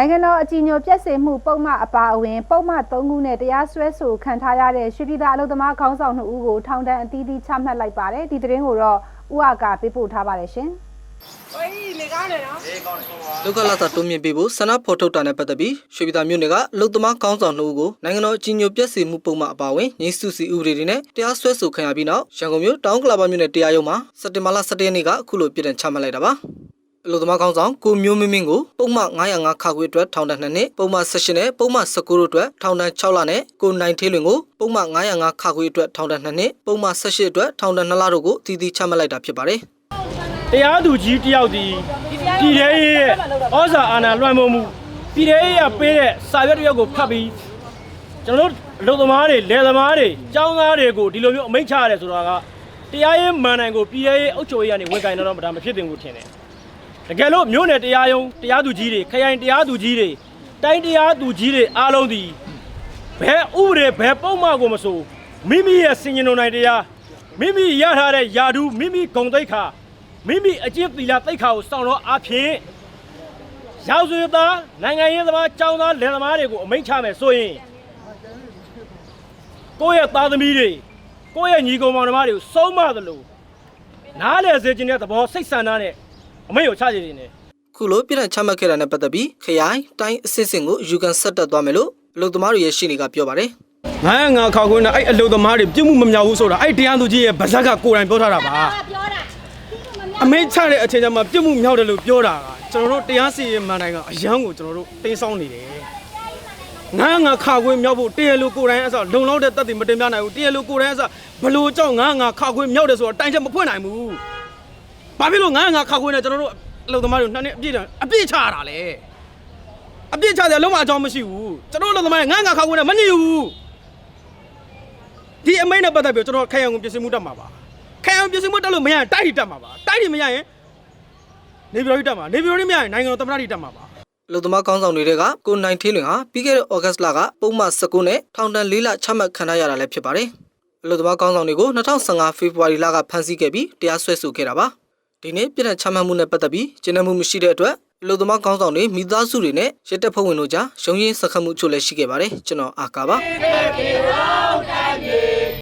နိုင်ငံတော်အကြီးအကျယ်ပြည့်စုံမှုပုံမှန်အပါအဝင်ပုံမှန်၃ခုနဲ့တရားစွဲဆိုခံထားရတဲ့ရွှေပြည်သာအလုပ်သမားခေါင်းဆောင်2ဦးကိုထောင်ဒဏ်အသီးသီးချမှတ်လိုက်ပါတယ်ဒီသတင်းကိုတော့ဦးအာကာပေးပို့ထားပါတယ်ရှင်ဒုက္ခလစာတိုးမြင့်ပေးဖို့ဆန္ဒဖော်ထုတ်တာနဲ့ပတ်သက်ပြီးရွှေပြည်သာမြို့နယ်ကလုံသမားကောင်းဆောင်နှုတ်ကိုနိုင်ငံတော်အကြီးအကျယ်ပြည့်စုံမှုပုံမှန်အပါအဝင်ငင်းစုစီဥပဒေတွေနဲ့တရားစွဲဆိုခံရပြီးနောက်ရန်ကုန်မြို့တောင်ကလာပါမြို့နယ်တရားရုံးမှာစက်တင်ဘာလ17ရက်နေ့ကအခုလိုပြည်ထန်ချမှတ်လိုက်တာပါ အလုံသမားကောင်းဆောင်ကိုမျိုးမင်းမင်းကိုပုံမှန်905ခါခွေအတွက်ထောင်ဒဏ်2နှစ်ပုံမှန်18နဲ့ပုံမှန်19တို့အတွက်ထောင်ဒဏ်6လနဲ့ကိုနိုင်သေးလွင်ကိုပုံမှန်905ခါခွေအတွက်ထောင်ဒဏ်2နှစ်ပုံမှန်18အတွက်ထောင်ဒဏ်2လတို့ကိုတည်တည်ချမှတ်လိုက်တာဖြစ်ပါတယ်တရားသူကြီးတယောက်ဒီပြည်ထဲရဲ့ဩဇာအာဏာလွှမ်းမိုးမှုပြည်ထဲရဲ့ပေးတဲ့စာရွက်တစ်ယောက်ကိုဖတ်ပြီးကျွန်တော်တို့အလုပ်သမားတွေလယ်သမားတွေចောင်းသားတွေကိုဒီလိုမျိုးအမိန့်ချရတယ်ဆိုတာကတရားရေးမှန်နိုင်ကိုပြည်ထဲရေးအုပ်ချုပ်ရေးကနေဝန်ကင်တော့မဒါမဖြစ်တင်ဘူးထင်တယ် တကယ်လို့မြို့နယ်တရားရုံးတရားသူကြီးတွေခရိုင်တရားသူကြီးတွေတိုင်းတရားသူကြီးတွေအားလုံးဒီဘယ်ဥပဒေဘယ်ပုံမှန်ကိုမဆိုမိမိရဲ့စင်ញင်တော်နိုင်တရားမိမိရထားတဲ့ယာဒူးမိမိဂုံတိတ်ခါမိမိအကျင့်သီလသိက္ခာကိုစောင့်တော့အဖြစ်ရောက်စွေသားနိုင်ငံရေးသမားចောင်းသားလယ်သမားတွေကိုအမိန့်ချမယ်ဆိုရင်ကိုယ့်ရဲ့သားသမီးတွေကိုယ့်ရဲ့ညီကောင်မောင်နှမတွေကိုစုံးမသလိုနားလည်စေခြင်းတဲ့သဘောစိတ်ဆန္ဒနဲ့ အမိန့်ကိုချကြခြင်းနဲ့ခုလိုပြည်ထန်ချမှတ်ခဲ့တာနဲ့ပတ်သက်ပြီးခရိုင်တိုင်းအစစ်စင်ကိုယူကန်ဆက်တက်သွားမယ်လို့အလုပ်သမားတွေရဲ့ရှင်းနေကပြောပါတယ်ငါငါခေါက်ခွင်းနဲ့အဲ့အလုပ်သမားတွေပြုတ်မှုမမြောက်ဘူးဆိုတာအဲ့တရားသူကြီးရဲ့ဗဇက်ကကိုယ်တိုင်ပြောထားတာပါပြောတာအမိန့်ချတဲ့အချိန်ကျမှပြုတ်မှုမြောက်တယ်လို့ပြောတာကကျွန်တော်တို့တရားစီရင်မှန်တိုင်းကအရန်ကိုကျွန်တော်တို့တင်းဆောင်းနေတယ်ငါငါခါခွေးမြောက်ဖို့တရားလူကိုယ်တိုင်အစလုံလောက်တဲ့တက်တည်မတင်ပြနိုင်ဘူးတရားလူကိုယ်တိုင်အစဘလို့ကြောင့်ငါငါခါခွေးမြောက်တယ်ဆိုတော့တိုင်ချက်မဖွင့်နိုင်ဘူး ဘာဖြစ်လို့ငါငါခါခွေးနဲ့ကျွန်တော်တို့အလုပ်သမားတွေနှစ်နှစ်အပြည့်တန်းအပြည့်ချရတာလေအပြည့်ချတယ်လုံးဝအကြောင်းမရှိဘူးကျွန်တော်တို့အလုပ်သမားငါငါခါခွေးနဲ့မညှိဘူးဒီအမိန့်နဲ့ပတ်သက်ပြီးကျွန်တော်ခရိုင်ကိုပြင်ဆင်မှုတက်မှာပါခရိုင်ပြင်ဆင်မှုတက်လို့မရရင်တိုက်ထိတက်မှာပါတိုက်ထိမရရင်နေပြည်တော်ကြီးတက်မှာနေပြည်တော်ကြီးမရရင်နိုင်ငံတော်သမ္မတကြီးတက်မှာပါအလုပ်သမားကောင်းဆောင်တွေကကိုနိုင်သေးလွင်ဟာပြီးခဲ့တဲ့ဩဂတ်စ်လကပုံမှန်19နဲ့ထောင်ဒဏ်4လချမှတ်ခံရရတာလည်းဖြစ်ပါတယ်အလုပ်သမားကောင်းဆောင်တွေကို2015ဖေဖော်ဝါရီလကဖမ်းဆီးခဲ့ပြီးတရားစွဲဆိုခဲ့တာပါ ဒီနေ့ပြည်ထန်ချမှတ်မှုနဲ့ပတ်သက်ပြီးကျဉ်းနှံမှုမရှိတဲ့အတွက်အလုပ်သမားကောင်းဆောင်တွေမိသားစုတွေနဲ့ရစ်တက်ဖွဲ့ဝင်တို့ကြားရုံးရင်းစခတ်မှုအချို့လည်းရှိခဲ့ပါတယ်ကျွန်တော်အာကာပါ